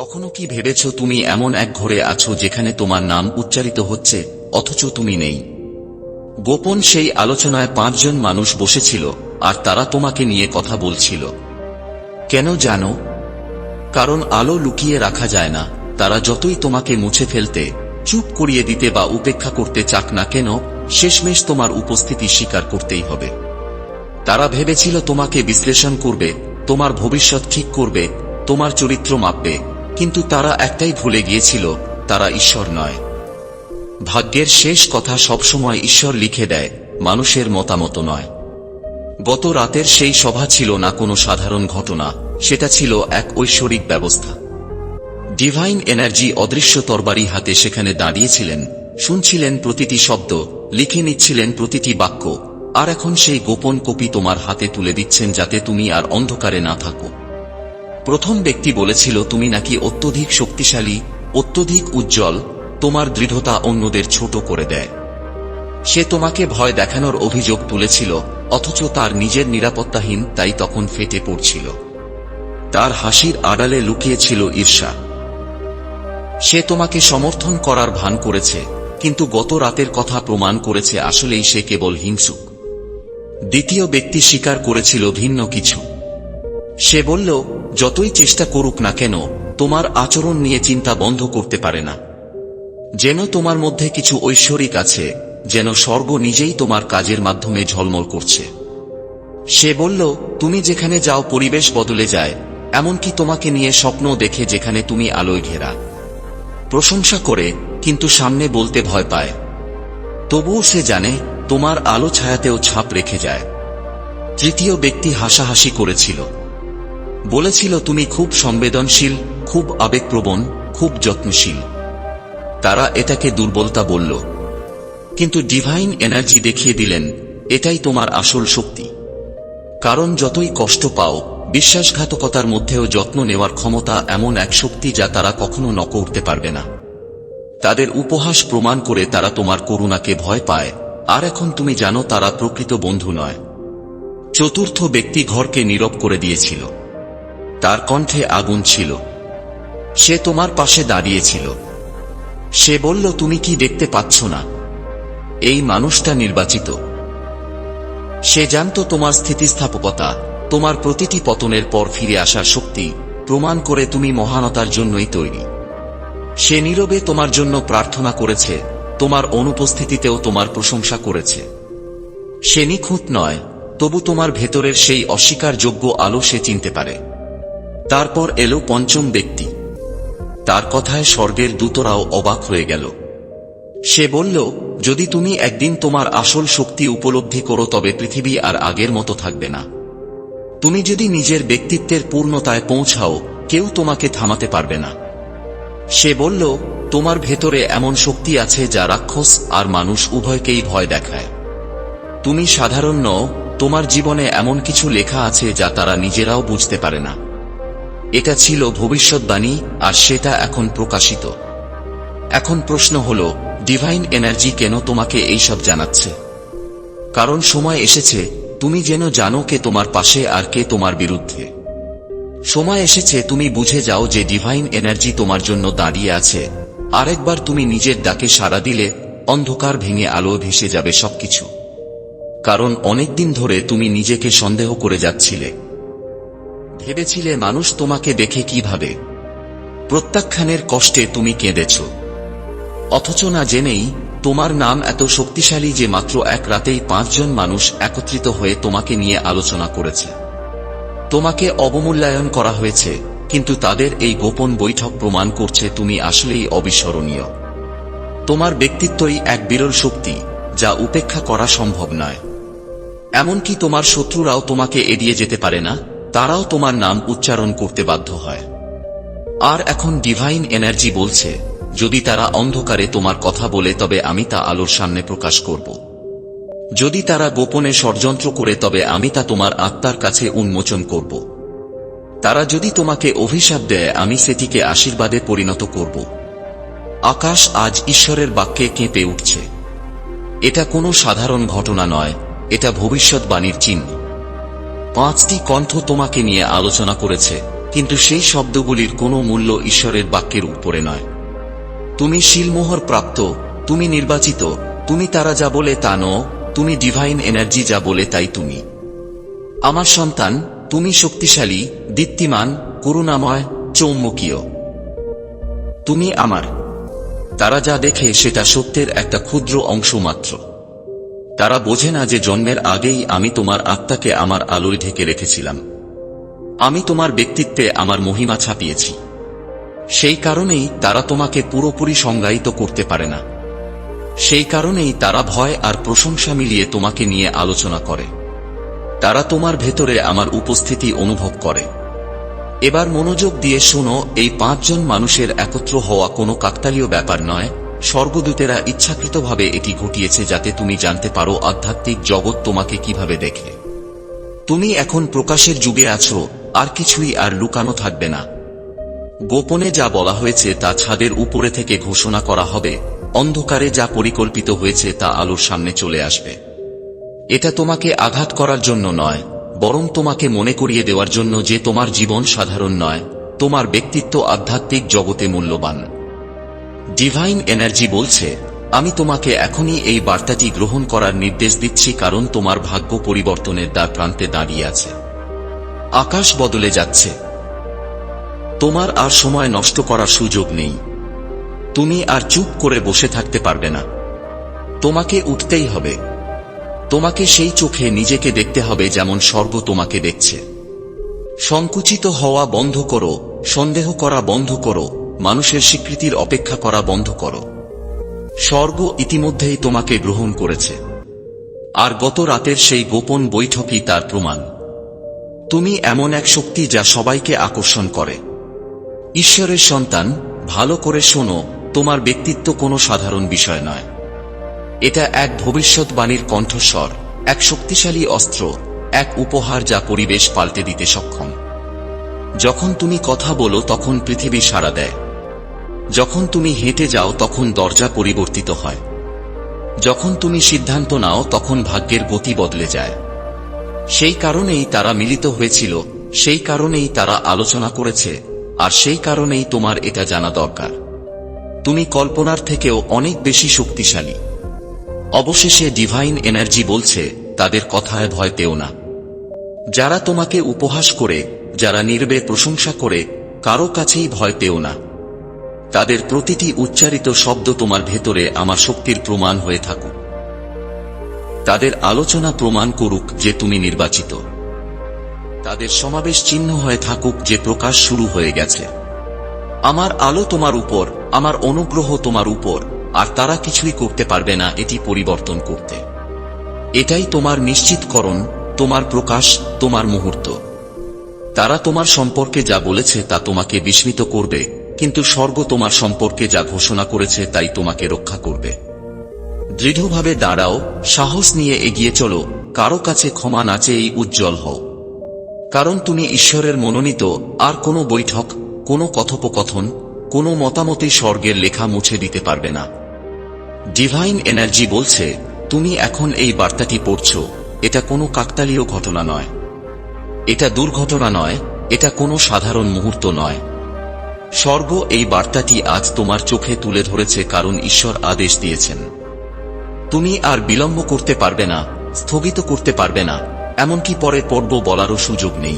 কখনো কি ভেবেছ তুমি এমন এক ঘরে আছো যেখানে তোমার নাম উচ্চারিত হচ্ছে, অথচ তুমি নেই? গোপন সেই আলোচনায় পাঁচজন মানুষ বসেছিল, আর তারা তোমাকে নিয়ে কথা বলছিল। কেন জানো? কারণ আলো লুকিয়ে রাখা যায় না, তারা যতই তোমাকে মুছে ফেলতে, চুপ করিয়ে দিতে বা উপেক্ষা করতে চাক না কেন, শেষমেশ তোমার উপস্থিতি স্বীকার করতেই হবে। তারা ভেবেছিল তোমাকে বিশ্লেষণ করবে, তোমার ভবিষ্যৎ ঠিক করবে, তোমার চরিত্র মাপবে। কিন্তু তারা একটাই ভুলে গিয়েছিল, তারা ঈশ্বর নয়। ভাগ্যের শেষ কথা সবসময় ঈশ্বর লিখে দেয়, মানুষের মতামত নয়। গত রাতের সেই সভা ছিল না কোনো সাধারণ ঘটনা, সেটা ছিল এক ঐশ্বরিক ব্যবস্থা। ডিভাইন এনার্জি অদৃশ্য তরবারি হাতে সেখানে দাঁড়িয়েছিলেন, শুনছিলেন প্রতিটি শব্দ, লিখে নিচ্ছিলেন প্রতিটি বাক্য, আর এখন সেই গোপন কপি তোমার হাতে তুলে দিচ্ছেন যাতে তুমি আর অন্ধকারে না থাকো। প্রথম ব্যক্তি বলেছিল, তুমি নাকি অত্যধিক শক্তিশালী, অত্যধিক উজ্জ্বল, তোমার দৃঢ়তা অন্যদের ছোট করে দেয়। সে তোমাকে ভয় দেখানোর অভিযোগ তুলেছিল, অথচ তার নিজের নিরাপত্তাহীন তাই তখন ফেটে পড়ছিল। তার হাসির আড়ালে লুকিয়েছিল ঈর্ষা। সে তোমাকে সমর্থন করার ভান করেছে, কিন্তু গত রাতের কথা প্রমাণ করেছে আসলেই সে কেবল হিংসুক। দ্বিতীয় ব্যক্তি স্বীকার করেছিল ভিন্ন কিছু। সে বলল, যতই চেষ্টা করুক না কেন, তোমার আচরণ নিয়ে চিন্তা বন্ধ করতে পারে না। যেন তোমার মধ্যে কিছু ঐশ্বরিক আছে, যেন স্বর্গ নিজেই তোমার কাজের মাধ্যমে ঝলমল করছে। সে বলল, তুমি যেখানে যাও পরিবেশ বদলে যায়, এমনকি তোমাকে নিয়ে স্বপ্ন দেখে যেখানে তুমি আলোয় ঘেরা। প্রশংসা করে, কিন্তু সামনে বলতে ভয় পায়। তবুও সে জানে, তোমার আলো ছায়াতেও ছাপ রেখে যায়। তৃতীয় ব্যক্তি হাসাহাসি করেছিল। বলেছিল, তুমি খুব সংবেদনশীল, খুব আবেগপ্রবণ, খুব যত্নশীল। তারা এটাকে দুর্বলতা বলল। কিন্তু ডিভাইন এনার্জি দেখিয়ে দিলেন, এটাই তোমার আসল শক্তি। কারণ যতই কষ্ট পাও, বিশ্বাসঘাতকতার মধ্যেও যত্ন নেওয়ার ক্ষমতা এমন এক শক্তি যা তারা কখনো নক উঠতে পারবে না। তাদের উপহাস প্রমাণ করে তারা তোমার করুণাকে ভয় পায়। আর এখন তুমি জানো, তারা প্রকৃত বন্ধু নয়। চতুর্থ ব্যক্তি ঘরকে নীরব করে দিয়েছিল। তার কণ্ঠে আগুন ছিল। সে তোমার পাশে দাঁড়িয়েছিল। সে বলল, তুমি কি দেখতে পাচ্ছ না? এই মানুষটা নির্বাচিত। সে জানত তোমার স্থিতিস্থাপকতা, তোমার প্রতিটি পতনের পর ফিরে আসার শক্তি প্রমাণ করে তুমি মহানতার জন্যই তৈরি। সে নীরবে তোমার জন্য প্রার্থনা করেছে, তোমার অনুপস্থিতিতেও তোমার প্রশংসা করেছে। সে নিখুঁত নয়, তবু তোমার ভেতরের সেই অস্বীকারযোগ্য আলো সে চিনতে পারে। তারপর এলো পঞ্চম ব্যক্তি। তার কথায় স্বর্গের দূতরাও অবাক হয়ে গেল। সে বলল, যদি তুমি একদিন তোমার আসল শক্তি উপলব্ধি করো, তবে পৃথিবী আর আগের মতো থাকবে না। তুমি যদি নিজের ব্যক্তিত্বের পূর্ণতায় পৌঁছাও, কেউ তোমাকে থামাতে পারবে না। সে বলল, তোমার ভেতরে এমন শক্তি আছে যা রাক্ষস আর মানুষ উভয়কেই ভয় দেখায়। তুমি সাধারণ তোমার জীবনে এমন কিছু লেখা আছে যা তারা নিজেরাও বুঝতে পারে না। এটা ছিল ভবিষ্যৎবাণী আর সেটা এখন প্রকাশিত। এখন প্রশ্ন হল ডিভাইন এনার্জি কেন তোমাকে এইসব জানাচ্ছে? কারণ সময় এসেছে, তুমি যেন জানো কে তোমার পাশে আর কে তোমার বিরুদ্ধে। সময় এসেছে, তুমি বুঝে যাও যে ডিভাইন এনার্জি তোমার জন্য দাঁড়িয়ে আছে। আরেকবার তুমি নিজের ডাকে সাড়া দিলে, অন্ধকার ভেঙে আলো ভেসে যাবে সবকিছু। কারণ অনেকদিন ধরে তুমি নিজেকে সন্দেহ করে যাচ্ছিলে। ভেবেছিলে মানুষ তোমাকে দেখে কীভাবে? প্রত্যাখ্যানের কষ্টে তুমি কেঁদেছ। অথচ না জেনেই তোমার নাম এত শক্তিশালী যে মাত্র এক রাতেই পাঁচজন মানুষ একত্রিত হয়ে তোমাকে নিয়ে আলোচনা করেছে। তোমাকে অবমূল্যায়ন করা হয়েছে, কিন্তু তাদের এই গোপন বৈঠক প্রমাণ করছে তুমি আসলেই অবিস্মরণীয়। তোমার ব্যক্তিত্বই এক বিরল শক্তি, যা উপেক্ষা করা সম্ভব নয়। এমনকি তোমার শত্রুরাও তোমাকে এড়িয়ে যেতে পারে না। তারাও তোমার নাম উচ্চারণ করতে বাধ্য হয়। আর এখন ডিভাইন এনার্জি বলছে, যদি তারা অন্ধকারে তোমার কথা বলে তবে আমি তা আলোর সামনে প্রকাশ করব। যদি তারা গোপনে ষড়যন্ত্র করে তবে আমি তা তোমার আত্মার কাছে উন্মোচন করব। তারা যদি তোমাকে অভিশাপ দেয়, আমি সেটিকে আশীর্বাদে পরিণত করব। আকাশ আজ ঈশ্বরের বাক্যে কেঁপে উঠছে। এটা কোনো সাধারণ ঘটনা নয়, এটা ভবিষ্যৎবাণীর চিহ্ন। পাঁচটি কণ্ঠ তোমাকে নিয়ে আলোচনা করেছে, কিন্তু সেই শব্দগুলির কোনো মূল্য ঈশ্বরের বাক্যের উপরে নয়। তুমি শিলমোহর প্রাপ্ত, তুমি নির্বাচিত, তুমি তারা যা বলে তা নও, তুমি ডিভাইন এনার্জি যা বলে তাই তুমি। আমার সন্তান, তুমি শক্তিশালী, দীপ্তিমান, করুণাময়, চৌম্বকীয়। তুমি আমার। তারা যা দেখে সেটা সত্যের একটা ক্ষুদ্র অংশ মাত্র। তারা বোঝে না যে জন্মের আগেই আমি তোমার আত্মাকে আমার আলোয় ঢেকে রেখেছিলাম। আমি তোমার ব্যক্তিত্বে আমার মহিমা ছাপিয়েছি। সেই কারণেই তারা তোমাকে পুরোপুরি সংজ্ঞায়িত করতে পারে না। সেই কারণেই তারা ভয় আর প্রশংসা মিলিয়ে তোমাকে নিয়ে আলোচনা করে। তারা তোমার ভেতরে আমার উপস্থিতি অনুভব করে। এবার মনোযোগ দিয়ে শোনো, এই পাঁচজন মানুষের একত্র হওয়া কোনো কাকতালীয় ব্যাপার নয় স্বর্গদূতেরা ইচ্ছাকৃতভাবে এটি ঘটিয়েছে যাতে তুমি জানতে পারো আধ্যাত্মিক জগৎ তোমাকে কীভাবে দেখে। তুমি এখন প্রকাশের যুগে আছো, আর কিছুই আর লুকানো থাকবে না। গোপনে যা বলা হয়েছে তা ছাদের উপরে থেকে ঘোষণা করা হবে, অন্ধকারে যা পরিকল্পিত হয়েছে তা আলোর সামনে চলে আসবে। এটা তোমাকে আঘাত করার জন্য নয়, বরং তোমাকে মনে করিয়ে দেওয়ার জন্য যে তোমার জীবন সাধারণ নয়, তোমার ব্যক্তিত্ব আধ্যাত্মিক জগতে মূল্যবান। ডিভাইন এনার্জি বলছে, আমি তোমাকে এখনই এই বার্তাটি গ্রহণ করার নির্দেশ দিচ্ছি কারণ তোমার ভাগ্য পরিবর্তনের দ্বার প্রান্তে দাঁড়িয়ে আছে। আকাশ বদলে যাচ্ছে। তোমার আর সময় নষ্ট করার সুযোগ নেই। তুমি আর চুপ করে বসে থাকতে পারবে না। তোমাকে উঠতেই হবে। তোমাকে সেই চোখে নিজেকে দেখতে হবে যেমন স্বর্গ তোমাকে দেখছে। সংকুচিত হওয়া বন্ধ করো, সন্দেহ করা বন্ধ করো মানুষের স্বীকৃতির অপেক্ষা করা বন্ধ করো। স্বর্গ ইতিমধ্যেই তোমাকে গ্রহণ করেছে। আর গত রাতের সেই গোপন বৈঠকই তার প্রমাণ। তুমি এমন এক শক্তি যা সবাইকে আকর্ষণ করে। ঈশ্বরের সন্তান, ভালো করে শোনো, তোমার ব্যক্তিত্ব কোনো সাধারণ বিষয় নয়। এটা এক ভবিষ্যৎবাণীর কণ্ঠস্বর, এক শক্তিশালী অস্ত্র, এক উপহার যা পরিবেশ পাল্টে দিতে সক্ষম। যখন তুমি কথা বলো, তখন পৃথিবী সাড়া দেয়। যখন তুমি হেঁটে যাও তখন দরজা পরিবর্তিত হয়। যখন তুমি সিদ্ধান্ত নাও তখন ভাগ্যের গতি বদলে যায়। সেই কারণেই তারা মিলিত হয়েছিল, সেই কারণেই তারা আলোচনা করেছে, আর সেই কারণেই তোমার এটা জানা দরকার। তুমি কল্পনার থেকেও অনেক বেশি শক্তিশালী। অবশেষে ডিভাইন এনার্জি বলছে, তাদের কথায় ভয় পেও না। যারা তোমাকে উপহাস করে, যারা নির্বে প্রশংসা করে, কারও কাছেই ভয় পেও না। তাদের প্রতিটি উচ্চারিত শব্দ তোমার ভেতরে আমার শক্তির প্রমাণ হয়ে থাকুক। তাদের আলোচনা প্রমাণ করুক যে তুমি নির্বাচিত। তাদের সমাবেশ চিহ্ন হয়ে থাকুক যে প্রকাশ শুরু হয়ে গেছে। আমার আলো তোমার উপর, আমার অনুগ্রহ তোমার উপর, আর তারা কিছুই করতে পারবে না, এটি পরিবর্তন করতে। এটাই তোমার নিশ্চিতকরণ, তোমার প্রকাশ, তোমার মুহূর্ত। তারা তোমার সম্পর্কে যা বলেছে তা তোমাকে বিস্মিত করবে কিন্তু স্বর্গ তোমার সম্পর্কে যা ঘোষণা করেছে তাই তোমাকে রক্ষা করবে। দৃঢ়ভাবে দাঁড়াও, সাহস নিয়ে এগিয়ে চলো, কারও কাছে ক্ষমা না চেয়েই উজ্জ্বল হও। কারণ তুমি ঈশ্বরের মনোনীত, আর কোনো বৈঠক, কোনো কথোপকথন, কোনো মতামতই স্বর্গের লেখা মুছে দিতে পারবে না। ডিভাইন এনার্জি বলছে, তুমি এখন এই বার্তাটি পড়ছ, এটা কোনো কাকতালীয় ঘটনা নয়। এটা দুর্ঘটনা নয়, এটা কোনো সাধারণ মুহূর্ত নয়। স্বর্গ এই বার্তাটি আজ তোমার চোখে তুলে ধরেছে কারণ ঈশ্বর আদেশ দিয়েছেন। তুমি আর বিলম্ব করতে পারবে না, স্থগিত করতে পারবে না, এমনকি পরে পর্ব বলারও সুযোগ নেই।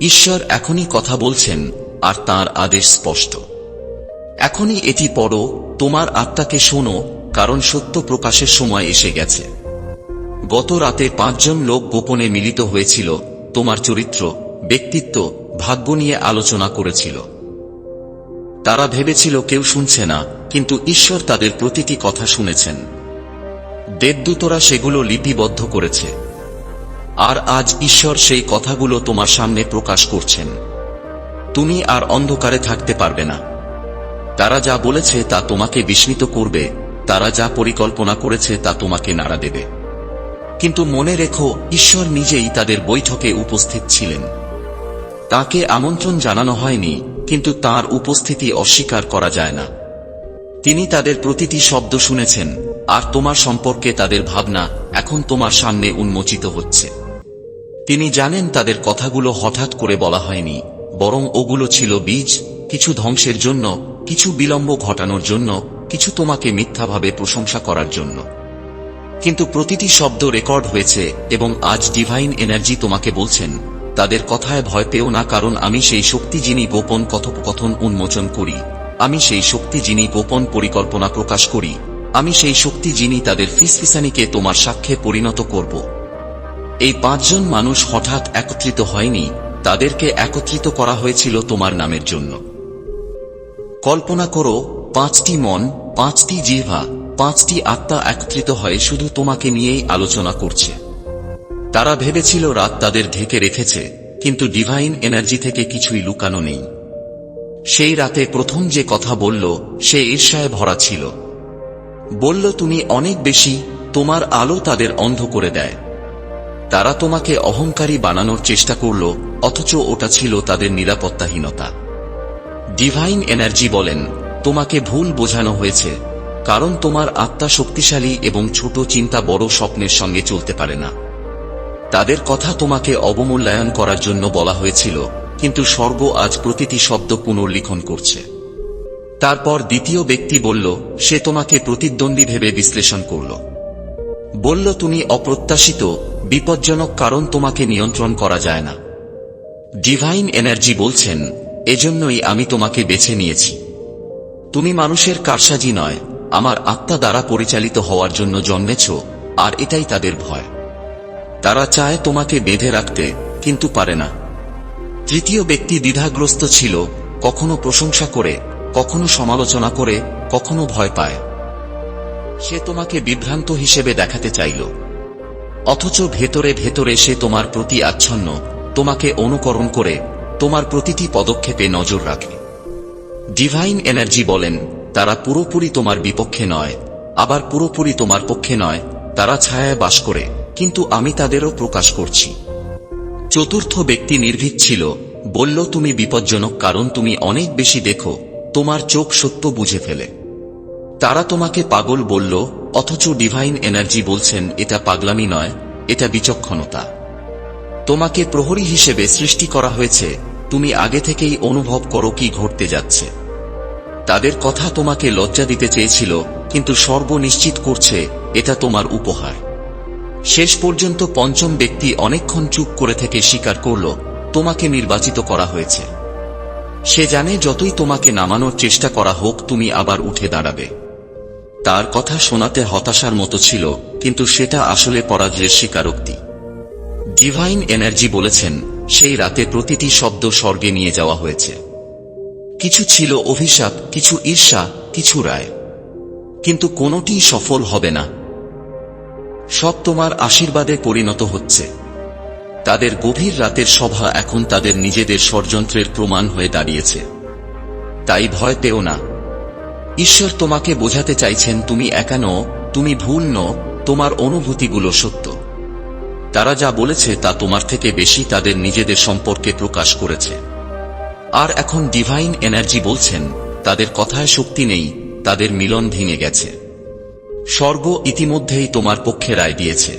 ঈশ্বর এখনই কথা বলছেন, আর তার আদেশ স্পষ্ট। এখনই এটি পড়ো, তোমার আত্মাকে শোনো, কারণ সত্য প্রকাশের সময় এসে গেছে। গত রাতে পাঁচজন লোক গোপনে মিলিত হয়েছিল, তোমার চরিত্র, ব্যক্তিত্ব, ভাগ্য নিয়ে আলোচনা করেছিল। তারা ভেবেছিল কেউ শুনছে না, কিন্তু ঈশ্বর তাদের প্রতিটি কথা শুনেছেন। দেবদূতরা সেগুলো লিপিবদ্ধ করেছে। আর আজ ঈশ্বর সেই কথাগুলো তোমার সামনে প্রকাশ করছেন। তুমি আর অন্ধকারে থাকতে পারবে না। তারা যা বলেছে তা তোমাকে বিস্মিত করবে, তারা যা পরিকল্পনা করেছে তা তোমাকে নাড়া দেবে। কিন্তু মনে রেখো, ঈশ্বর নিজেই তাদের বৈঠকে উপস্থিত ছিলেন। তাকে আমন্ত্রণ জানানো হয়নি কিন্তু তার উপস্থিতি অস্বীকার করা যায় না। তিনি তাদের প্রতিটি শব্দ শুনেছেন, আর তোমার সম্পর্কে তাদের ভাবনা এখন তোমার সামনে উন্মোচিত হচ্ছে। তিনি জানেন তাদের কথাগুলো হঠাৎ করে বলা হয়নি, বরং ওগুলো ছিল বীজ, কিছু ধ্বংসের জন্য, কিছু বিলম্ব ঘটানোর জন্য, কিছু তোমাকে মিথ্যাভাবে প্রশংসা করার জন্য। কিন্তু প্রতিটি শব্দ রেকর্ড হয়েছে, এবং আজ ডিভাইন এনার্জি তোমাকে বলছেন তাদের কথায় ভয় পেও না, কারণ আমি সেই শক্তি যিনি গোপন কথোপকথন উন্মোচন করি, আমি সেই শক্তি যিনি গোপন পরিকল্পনা প্রকাশ করি, আমি সেই শক্তি যিনি তাদের ফিসফিসানিকে তোমার সাক্ষ্যে পরিণত করব। এই পাঁচজন মানুষ হঠাৎ একত্রিত হয়নি, তাদেরকে একত্রিত করা হয়েছিল তোমার নামের জন্য। কল্পনা করো, পাঁচটি মন, পাঁচটি জিহ্বা, পাঁচটি আত্মা একত্রিত হয়ে শুধু তোমাকে নিয়েই আলোচনা করছে। তারা ভেবেছিল রাত তাদের ঢেকে রেখেছে, কিন্তু ডিভাইন এনার্জি থেকে কিছুই লুকানো নেই। সেই রাতে প্রথম যে কথা বলল, সে ঈর্ষায় ভরা ছিল। বলল, তুমি অনেক বেশি, তোমার আলো তাদের অন্ধ করে দেয়। তারা তোমাকে অহংকারী বানানোর চেষ্টা করল, অথচ ওটা ছিল তাদের নিরাপত্তাহীনতা। ডিভাইন এনার্জি বলেন, তোমাকে ভুল বোঝানো হয়েছে, কারণ তোমার আত্মা শক্তিশালী এবং ছোট চিন্তা বড় স্বপ্নের সঙ্গে চলতে পারে না। তাদের কথা তোমাকে অবমূল্যায়ন করার জন্য বলা হয়েছিল, কিন্তু স্বর্গ আজ প্রতিটি শব্দ পুনর্লিখন করছে। তারপর দ্বিতীয় ব্যক্তি বলল, সে তোমাকে প্রতিদ্বন্দ্বী ভেবে বিশ্লেষণ করল। বলল, তুমি অপ্রত্যাশিত, বিপজ্জনক কারণ তোমাকে নিয়ন্ত্রণ করা যায় না। ডিভাইন এনার্জি বলছেন, এজন্যই আমি তোমাকে বেছে নিয়েছি। তুমি মানুষের কারসাজি নয়, আমার আত্মা দ্বারা পরিচালিত হওয়ার জন্য জন্মেছ, আর এটাই তাদের ভয়। তারা চায় তোমাকে বেঁধে রাখতে, কিন্তু পারে না। তৃতীয় ব্যক্তি দ্বিধাগ্রস্ত ছিল, কখনো প্রশংসা করে, কখনো সমালোচনা করে, কখনো ভয় পায়। সে তোমাকে বিভ্রান্ত হিসেবে দেখাতে চাইল। অথচ ভেতরে ভেতরে সে তোমার প্রতি আচ্ছন্ন, তোমাকে অনুকরণ করে, তোমার প্রতিটি পদক্ষেপে নজর রাখে। ডিভাইন এনার্জি বলেন, তারা পুরোপুরি তোমার বিপক্ষে নয়, আবার পুরোপুরি তোমার পক্ষে নয়, তারা ছায়ায় বাস করে। কিন্তু আমি তাদেরও প্রকাশ করছি। চতুর্থ ব্যক্তি নির্ভীক ছিল, বলল, তুমি বিপজ্জনক, কারণ তুমি অনেক বেশি দেখো, তোমার চোখ সত্য বুঝে ফেলে। তারা তোমাকে পাগল বলল, অথচ ডিভাইন এনার্জি বলছেন, এটা পাগলামি নয়, এটা বিচক্ষণতা। তোমাকে প্রহরী হিসেবে সৃষ্টি করা হয়েছে, তুমি আগে থেকেই অনুভব করো কি ঘটতে যাচ্ছে। তাদের কথা তোমাকে লজ্জা দিতে চেয়েছিল, কিন্তু সর্বনিশ্চিত করছে, এটা তোমার উপহার। শেষ পর্যন্ত পঞ্চম ব্যক্তি অনেকক্ষণ চুপ করে থেকে স্বীকার করল, তোমাকে নির্বাচিত করা হয়েছে। সে জানে যতই তোমাকে নামানোর চেষ্টা করা হোক, তুমি আবার উঠে দাঁড়াবে। তার কথা শোনাতে হতাশার মতো ছিল, কিন্তু সেটা আসলে পরাজয়ের স্বীকারোক্তি। ডিভাইন এনার্জি বলেছেন, সেই রাতে প্রতিটি শব্দ স্বর্গে নিয়ে যাওয়া হয়েছে। কিছু ছিল অভিশাপ, কিছু ঈর্ষা, কিছু রায়। কিন্তু কোনোটি সফল হবে না। সব তোমার আশীর্বাদে পরিণত হচ্ছে। তাদের গভীর রাতের সভা এখন তাদের নিজেদের ষড়যন্ত্রের প্রমাণ হয়ে দাঁড়িয়েছে। তাই ভয় পেও না। ঈশ্বর তোমাকে বোঝাতে চাইছেন, তুমি একা নও, তুমি ভুল নও, তোমার অনুভূতিগুলো সত্য। তারা যা বলেছে তা তোমার থেকে বেশি তাদের নিজেদের সম্পর্কে প্রকাশ করেছে। আর এখন ডিভাইন এনার্জি বলছেন, তাদের কথায় শক্তি নেই, তাদের মিলন ভেঙে গেছে। স্বর্গ ইতিমধ্যেই তোমার পক্ষে রায় দিয়েছে।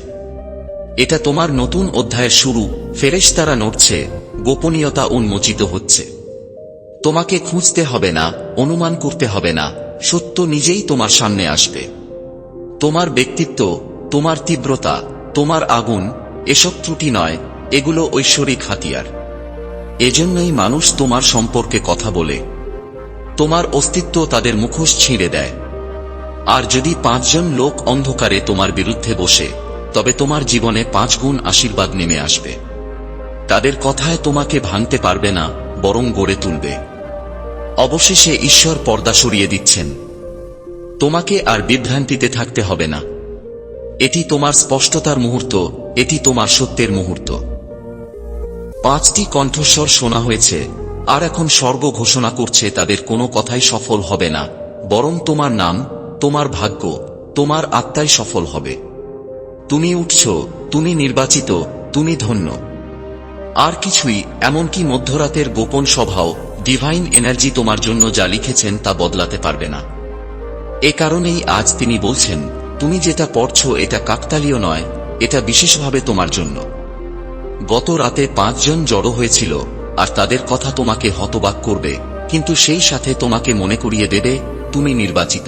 এটা তোমার নতুন অধ্যায়ের শুরু, ফেরেশতারা নড়ছে, গোপনীয়তা উন্মোচিত হচ্ছে। তোমাকে খুঁজতে হবে না, অনুমান করতে হবে না, সত্য নিজেই তোমার সামনে আসবে। তোমার ব্যক্তিত্ব, তোমার তীব্রতা, তোমার আগুন, এসব ত্রুটি নয়, এগুলো ঐশ্বরিক হাতিয়ার। এজন্যই মানুষ তোমার সম্পর্কে কথা বলে। তোমার অস্তিত্ব তাদের মুখোশ ছিঁড়ে দেয়। আর যদি পাঁচজন লোক অন্ধকারে তোমার বিরুদ্ধে বসে, তবে তোমার জীবনে পাঁচ গুণ আশীর্বাদ নেমে আসবে। তাদের কথায় তোমাকে ভাঙতে পারবে না, বরং গড়ে তুলবে। অবশেষে ঈশ্বর পর্দা সরিয়ে দিচ্ছেন। তোমাকে আর বিভ্রান্তিতে থাকতে হবে না। এটি তোমার স্পষ্টতার মুহূর্ত, এটি তোমার সত্যের মুহূর্ত। পাঁচটি কণ্ঠস্বর শোনা হয়েছে, আর এখন স্বর্গ ঘোষণা করছে তাদের কোনো কথাই সফল হবে না, বরং তোমার নাম তোমার ভাগ্য, তোমার আত্মাই সফল হবে। তুমি উঠছ, তুমি নির্বাচিত, তুমি ধন্য। আর কিছুই এমনকি মধ্যরাতের গোপন সভাও ডিভাইন এনার্জি তোমার জন্য যা লিখেছেন তা বদলাতে পারবে না। এ কারণেই আজ তিনি বলছেন, তুমি যেটা পড়ছ এটা কাকতালীয় নয়, এটা বিশেষভাবে তোমার জন্য। গত রাতে পাঁচজন জড়ো হয়েছিল, আর তাদের কথা তোমাকে হতবাক করবে, কিন্তু সেই সাথে তোমাকে মনে করিয়ে দেবে, তুমি নির্বাচিত।